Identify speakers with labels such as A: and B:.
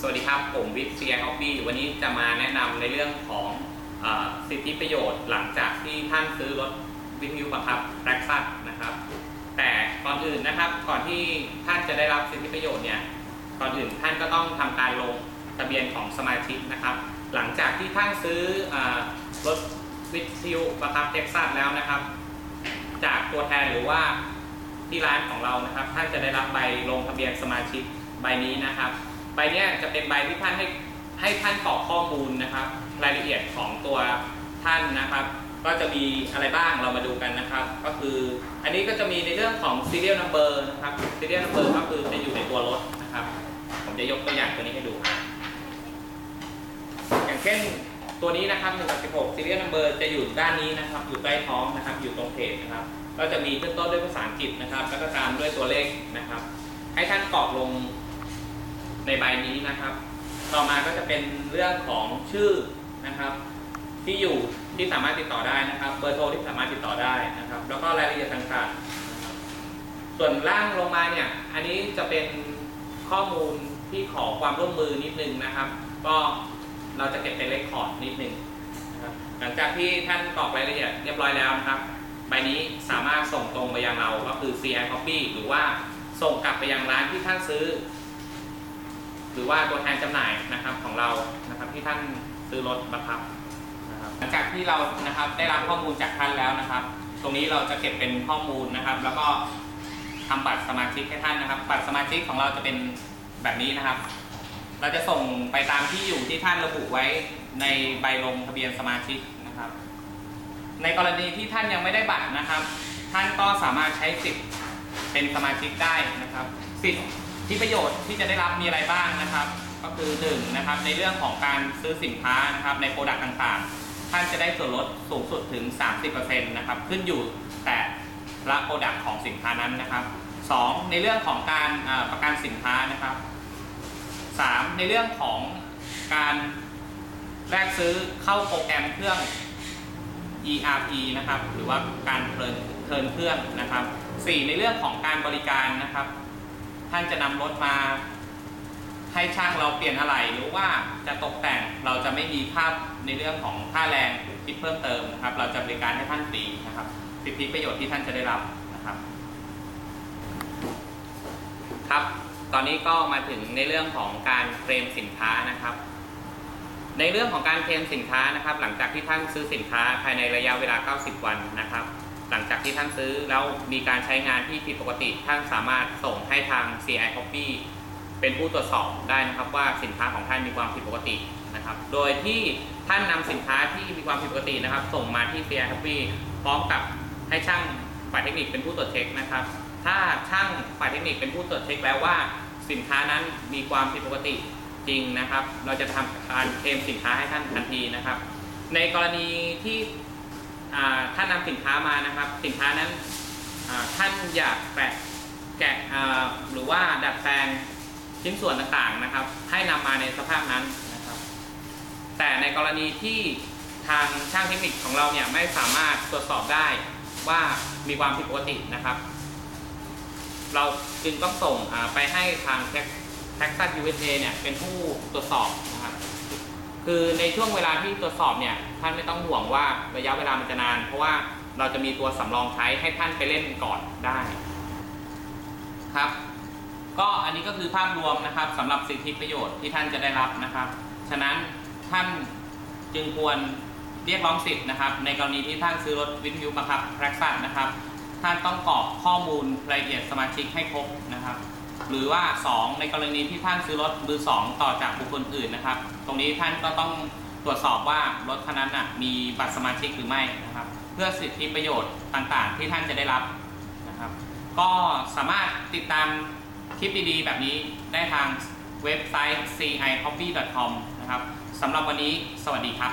A: สวัสดีครับ ผมวิทย์ CI Hobby วันนี้จะมาแนะนำในเรื่องของอสิทธิประโยชน์หลังจากที่ท่านซื้อรถวิทยุบังคับแร็กซัสนะครับ แต่ก่อนอื่นนะครับ ก่อนที่ท่านจะได้รับสิทธิประโยชน์เนี่ย ก่อนอื่นท่านก็ต้องทำการลงทะเบียนของสมาชิกนะครับ หลังจากที่ท่านซื้ออรถวิทยุบังคับเท็กซัสแล้วนะครับ จากตัวแทนหรือว่าที่ร้านของเรานะครับ ท่านจะได้รับใบลงทะเบียนสมาชิกใบนี้นะครับ ใบเนี้ยจะเป็นใบที่ท่านให้ให้ท่านกรอกข้อมูลนะครับ รายละเอียดของตัวท่านนะครับ ก็จะมีอะไรบ้างเรามาดูกันนะครับ ก็คืออันนี้ก็จะมีในเรื่องของ serial number นะครับ serial number ก็คือจะอยู่ในตัวรถนะครับ ผมจะยกตัวอย่างตัวนี้ให้ดู อย่างเช่นตัวนี้นะครับ1กับ16 serial number จะอยู่ด้านนี้นะครับ อยู่ใต้ท้องนะครับ อยู่ตรงเพจนะครับ ก็จะมีขึ้นต้นด้วยภาษาอังกฤษนะครับ แล้วก็ตามด้วยตัวเลขนะครับ ให้ท่านกรอกลง ในใบนี้นะครับ ต่อมาก็จะเป็นเรื่องของชื่อนะครับ ที่อยู่ที่สามารถติดต่อได้นะครับ เบอร์โทรที่สามารถติดต่อได้นะครับ แล้วก็รายละเอียดต่างๆ ส่วนล่างลงมาเนี่ย อันนี้จะเป็นข้อมูลที่ขอความร่วมมือนิดนึงนะครับ ก็เราจะเก็บเป็นเรคคอร์ดนิดนึงนะครับ หลังจากที่ท่านกรอกรายละเอียดเรียบร้อยแล้วนะครับ ใบนี้สามารถส่งตรงไปยังเราก็คือ CI Copy หรือว่าส่งกลับไปยังร้านที่ท่านซื้อ รือว่าตัวแทนจำหน่ายนะครับของเรานะครับที่ท่านซื้อรถบังคับนะครับหลังจากที่เรานะครับได้รับข้อมูลจากท่านแล้วนะครับ ตรงนี้เราจะเก็บเป็นข้อมูลนะครับ แล้วก็ทำบัตรสมาชิกให้ท่านนะครับ บัตรสมาชิกของเราจะเป็นแบบนี้นะครับ เราจะส่งไปตามที่อยู่ที่ท่านระบุไว้ในใบลงทะเบียนสมาชิกนะครับ ในกรณีที่ท่านยังไม่ได้บัตรนะครับ ท่านก็สามารถใช้สิทธิ์เป็นสมาชิกได้นะครับ สิทธิ์ ที่ประโยชน์ที่จะได้รับมีอะไรบ้างนะครับ ก็คือหนึ่งนะครับในเรื่องของการซื้อสินค้านะครับในโปรดักต์ต่างๆ ท่านจะได้ส่วนลดสูงสุดถึง 30%นะครับขึ้นอยู่แต่ละโปรดักต์ของสินค้านั้นนะครับสองในเรื่องของการประกันสินค้านะครับสามในเรื่องของการแลกซื้อเข้าโปรแกรมเครื่อง ERP นะครับหรือว่าการเทิร์นเทิร์นเครื่องนะครับ 4 ในเรื่องของการบริการนะครับ ท่านจะนำรถมา ให้ช่างเราเปลี่ยนอะไรหรือว่าจะตกแต่งเราจะไม่มีภาพในเรื่องของค่าแรงคิดเพิ่มเติมนะครับ เราจะบริการให้ท่านฟรีนะครับ สิทธิประโยชน์ที่ท่านจะได้รับนะครับ ครับ ตอนนี้ก็มาถึงในเรื่องของการเคลมสินค้านะครับในเรื่องของการเคลมสินค้านะครับ หลังจากที่ท่านซื้อสินค้าภายในระยะเวลา 90 วันนะครับ หลังจากที่ท่านซื้อแล้วมีการใช้งานที่ผิดปกติ ท่านสามารถส่งให้ทาง CI Copy เป็นผู้ตรวจสอบได้นะครับว่าสินค้าของท่านมีความผิดปกตินะครับ โดยที่ท่านนำสินค้าที่มีความผิดปกตินะครับ ส่งมาที่ CI Copy พร้อมกับให้ช่างฝ่ายเทคนิคเป็นผู้ตรวจเช็คนะครับ ถ้าช่างฝ่ายเทคนิคเป็นผู้ตรวจเช็คแล้วว่าสินค้านั้นมีความผิดปกติจริงนะครับ เราจะทำการเคลมสินค้าให้ท่านทันทีนะครับ ในกรณีที่ ท่านนำสินค้ามานะครับ สินค้านั้นท่านอยากแกะแกะหรือว่าดัดแปลงชิ้นส่วนต่างๆนะครับ ให้นำมาในสภาพนั้นนะครับ แต่ในกรณีที่ทางช่างเทคนิคของเราเนี่ยไม่สามารถตรวจสอบได้ว่ามีความผิดปกตินะครับ เราจึงต้องส่งไปให้ทางแท็กซัส USA เนี่ยเป็นผู้ตรวจสอบนะครับ คือในช่วงเวลาที่ตรวจสอบเนี่ยท่านไม่ต้องห่วงว่าระยะเวลามันจะนาน เพราะว่าเราจะมีตัวสำรองใช้ให้ท่านไปเล่นก่อนได้ครับ ก็อันนี้ก็คือภาพรวมนะครับสำหรับสิทธิประโยชน์ที่ท่านจะได้รับนะครับ ฉะนั้นท่านจึงควรเรียกร้องสิทธิ์นะครับ ในกรณีที่ท่านซื้อรถวิทยุบังคับแร็กซัสนะครับ ท่านต้องกรอกข้อมูลรายละเอียดสมาชิกให้ครบนะครับ หรือว่า 2 ในกรณีที่ท่านซื้อรถมือ2 ต่อจากบุคคลอื่นนะครับ ตรงนี้ท่านก็ต้องตรวจสอบว่ารถคันนั้นนะมีบัตรสมาชิกหรือไม่นะครับ เพื่อสิทธิประโยชน์ต่างๆ ที่ท่านจะได้รับนะครับ ก็สามารถติดตามคลิปดีๆ แบบนี้ได้ทางเว็บไซต์ cihobby.com นะครับสำหรับวันนี้สวัสดีครับ